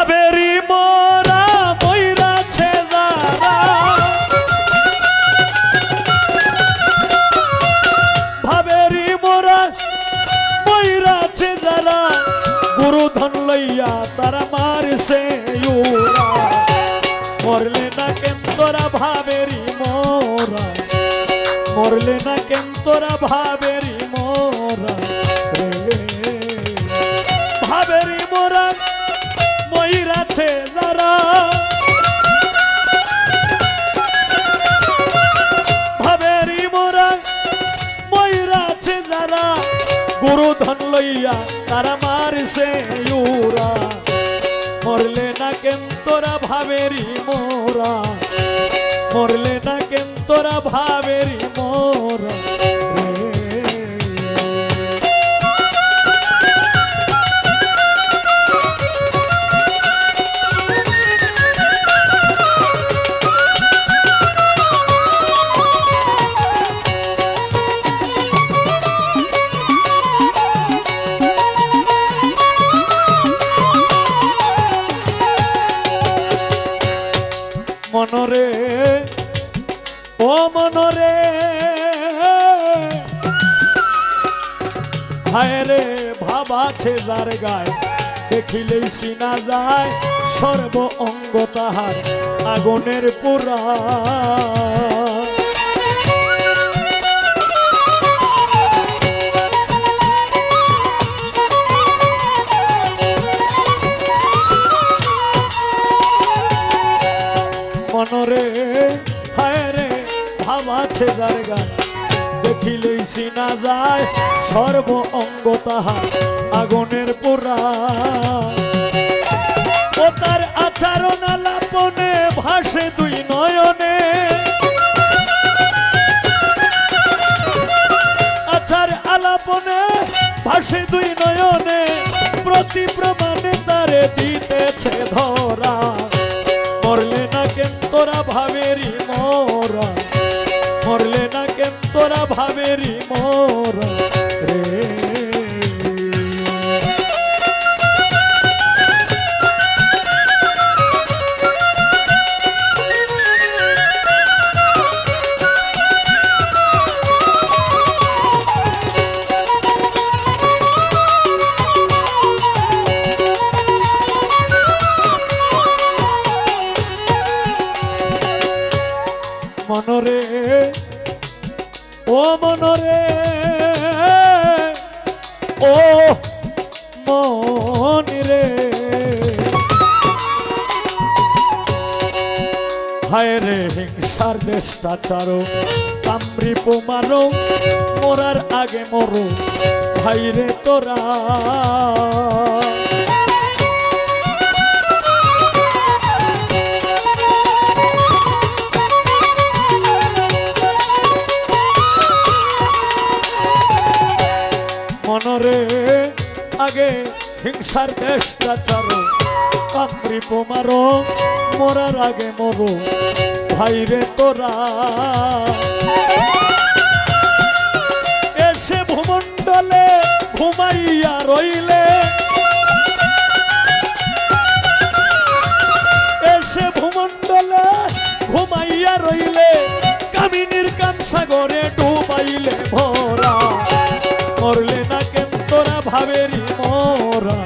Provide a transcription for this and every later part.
ভাবেরি মোরা ময়রাছে যারা। ভাবেরি মোরা ময়রাছে যারা। গুরু ধন লইয়া তারা মারছে ইউরা। মরলে না কেন তোরা ভাবেরি মোরা? মরলে না কেন তোরা ভাবেরি মোরা? ভাবেরি মোরা ভাবেরি মোরা গুরু ধন তারা মারছে ইউরা। মরলে না কেন তোরা ভাবেরি মোরা? মরলে না কেন তোরা ভাবেরি মনরে, ও মনরে। হায় রে ভাবা যার গায়, দেখিলেই চিনা যায়, সর্ব অঙ্গ তাহার আগুনের পুরা। আছে যার গায় দেখিলেই চিনা যায়, সর্ব অঙ্গ তাহার আগুনের পোড়া। ও তার আচরণ আলাপনে ভাসে দুই নয়নে। আচার আলাপনে ভাসে দুই নয়নে, প্রতি প্রমাণে তারে দিতেছে ধরা। মরলে না কেন তোরা ভাবেরি তোরা ভাবেরি মনিরে হায় রে হিংসার বেষ্টাচারো কামরি পোমারো মরার আগে মরো। ভাই রে তোরা আগে হিংসার দেশটা চারো কামরি পোমারো মরার আগে মরো, ভাইরে তোরা। এসে ভূমণ্ডলে ঘুমাইয়া রইলে, এসে ভূমণ্ডলে ঘুমাইয়া রইলে, কামিনীর কাম সাগরে ভাবেরি মোরা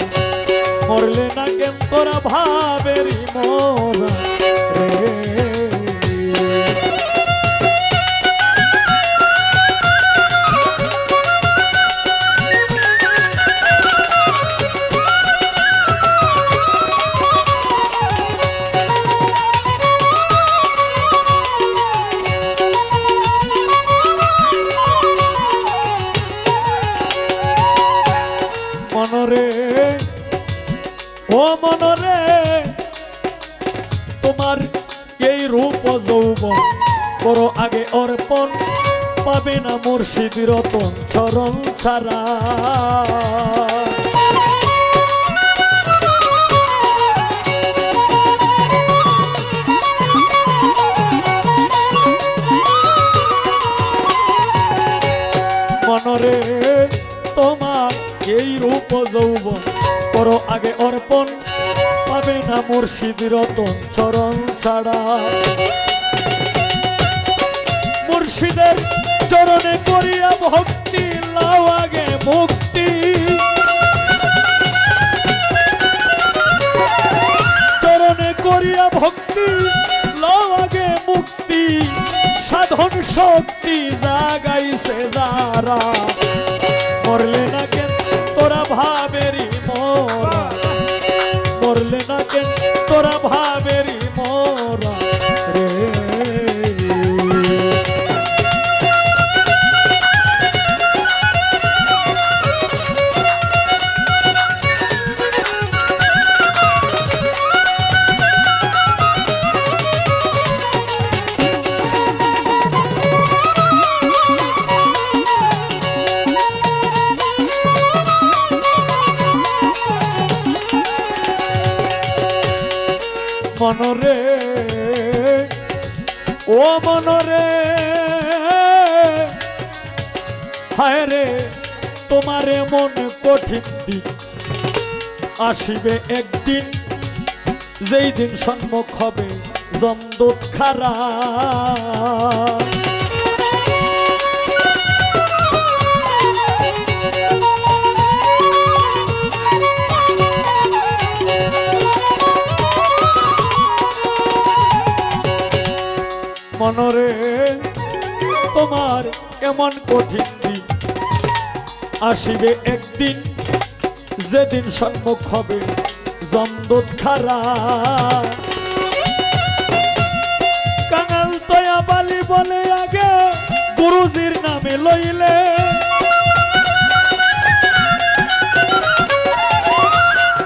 মরলে না কেন তোরা ভাবেরি মোরা। মনরে, ও মনরে, তোমার এই রূপ যৌব করো আগে অর্পণ, পাবে না মুর্শিদ রতন চরণ ছাড়া। রূপ যৌবন করো আগে অর্পণ, পাবে না মুর্শিদ রতন চরণ ছাড়া। মুর্শিদের চরণে করিয়া ভক্তি, লাও আগে মুক্তি। চরণে করিয়া ভক্তি, লাও আগে মুক্তি। সাধন শক্তি জাগাইছে যারা। মরলে মনরে, ও মনরে। হায় রে, তোমার মন কঠিন দিন। আসিবে একদিন, যেই দিন সম্মুখ হবে জমদূত খারা। এমন কঠিন দিন। আসিবে একদিন, যেদিন সম্মুখ হবে জমদূত কাঙাল তয়া বালি বলে আগে গুরুজির নামে লইলে।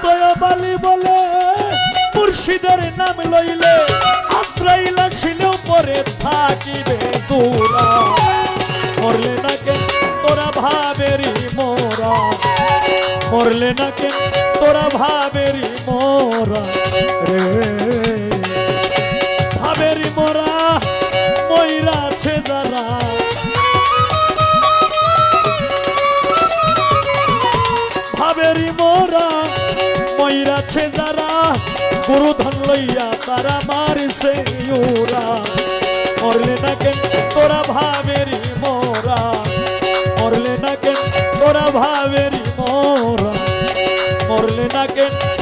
তয়া বালি বলে মুর্শিদের নাম লইলে। আশ্রাইলা ছিলেও পরে থাকিবে তোরা মরলে না কেন তোরা ভাবেরি মোরা রে। ভাবেরি মোরা ময়রা আছে যারা। ভাবেরি মোরা ময়রাছে যারা। গুরু ধন লইয়া তারা মারিছে ওরা। মরলে না কেন তোরা ভাবেরি মোরা। মরলে না কেন তোরা ভাবেরি মোরা মরলে না কেন